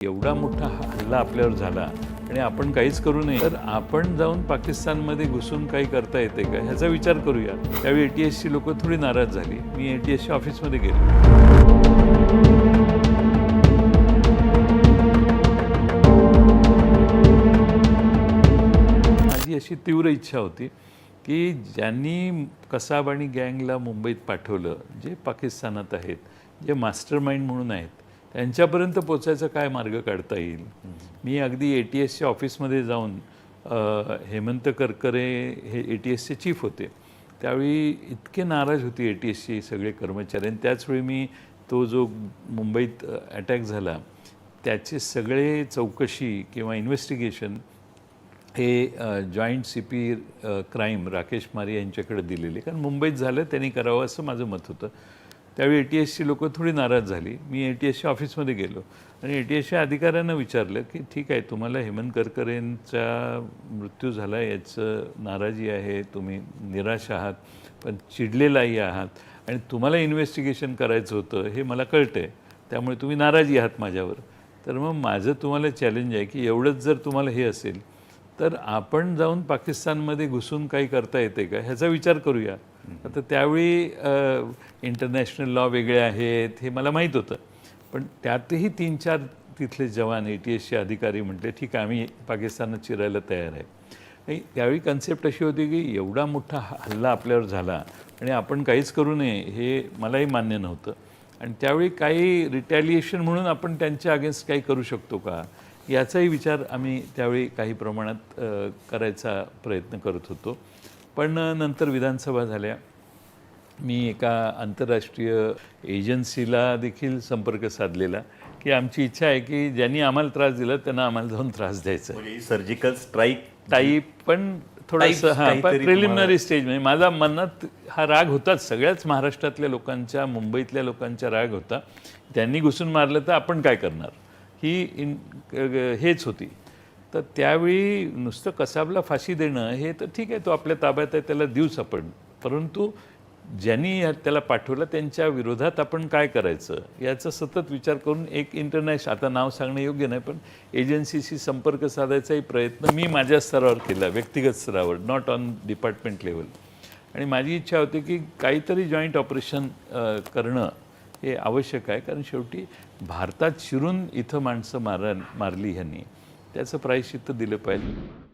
एवढा मोठा हल्ला आपल्यावर झाला आणि आपण काहीच करू नये. तर आपण जाऊन पाकिस्तानमध्ये घुसून काही करता येते का? ह्याचा विचार करूया. त्यावेळी ए टी एसची लोक थोडी नाराज झाली. मी ए टी एसच्या ऑफिसमध्ये गेलो. माझी अशी तीव्र इच्छा होती की ज्यांनी कसाब आणि गँगला मुंबईत पाठवलं जे पाकिस्तानात आहेत जे मास्टर माइंड म्हणून आहेत त्यांच्यापर्यंत पोचायचा काय मार्ग काढता येईल? मी अगदी ए टी एसच्या ऑफिसमध्ये जाऊन हेमंत करकरे हे ए टी एसचे चीफ होते. त्यावेळी इतके नाराज होती ए टी एसची सगळे कर्मचारी. आणि त्याचवेळी मी तो जो मुंबईत अटॅक झाला त्याचे सगळे चौकशी किंवा इन्व्हेस्टिगेशन हे joint C P crime Rakesh Maria यांच्याकडे दिलेले. कारण मुंबईत झालं त्यांनी करावं असं माझं मत होतं. त्यावेळी ए टी एसची लोकं थोडी नाराज झाली. मी ए टी एसच्या ऑफिसमध्ये गेलो आणि ए टी एसच्या अधिकाऱ्यांना विचारलं की ठीक आहे तुम्हाला हेमंत करकरेंचा मृत्यू झाला याचं नाराजी आहे तुम्ही निराश आहात पण चिडलेलाही आहात आणि तुम्हाला इन्व्हेस्टिगेशन करायचं होतं हे मला कळतं आहे त्यामुळे तुम्ही नाराजी आहात माझ्यावर. तर मग माझं तुम्हाला चॅलेंज आहे की एवढंच जर तुम्हाला हे असेल तर आपण जाऊन पाकिस्तानमध्ये घुसून काही करता येते का? ह्याचा विचार करूया. आता त्यावेळी इंटरनॅशनल लॉ वेगळे आहेत हे मला माहीत होतं. पण त्यातही तीन चार तिथले जवान ए टी एसचे अधिकारी म्हटले ठीक आहे आम्ही पाकिस्तानात चिरायला तयार आहे. आणि त्यावेळी कन्सेप्ट अशी होती की एवढा मोठा हल्ला आपल्यावर झाला आणि आपण काहीच करू नये हे मलाही मान्य नव्हतं. आणि त्यावेळी काही रिटॅलिएशन म्हणून आपण त्यांच्या अगेन्स्ट काही करू शकतो का? याचाही विचार आम्ही त्यावेळी काही प्रमाणात करायचा प्रयत्न करत होतो. पण नंतर विधानसभा झाल्या. मी एका आंतरराष्ट्रीय एजन्सीला देखील संपर्क साधलेला की आमची इच्छा आहे की ज्यांनी आम्हाला त्रास दिला त्यांना आम्हाला जाऊन त्रास द्यायचा म्हणजे सर्जिकल स्ट्राईक टाईप पण थोडंसं हां प्रिलिमिनरी स्टेज म्हणजे माझा मनात हा राग होताच. सगळ्याच महाराष्ट्रातल्या लोकांच्या मुंबईतल्या लोकांचा राग होता. त्यांनी घुसून मारलं तर आपण काय करणार? ही इन हेच होती. तर त्यावेळी नुसतं कसाबला फाशी देणं हे तर ठीक आहे तो आपल्या ताब्यात आहे त्याला देऊच आपण. परंतु ज्यांनी त्याला पाठवलं त्यांच्या विरोधात आपण काय करायचं? याचा सतत विचार करून एक इंटरनॅशनल आता नाव सांगणं योग्य नाही पण एजन्सीशी संपर्क साधायचाही प्रयत्न मी माझ्या स्तरावर केला व्यक्तिगत स्तरावर नॉट ऑन डिपार्टमेंट लेवल आणि माझी इच्छा होती की काहीतरी जॉईंट ऑपरेशन करणं हे आवश्यक आहे कारण शेवटी भारतात शिरून इथं माणसं मारण मारली ह्यांनी. त्याचं प्रायश्चित्त दिलं पाहिजे.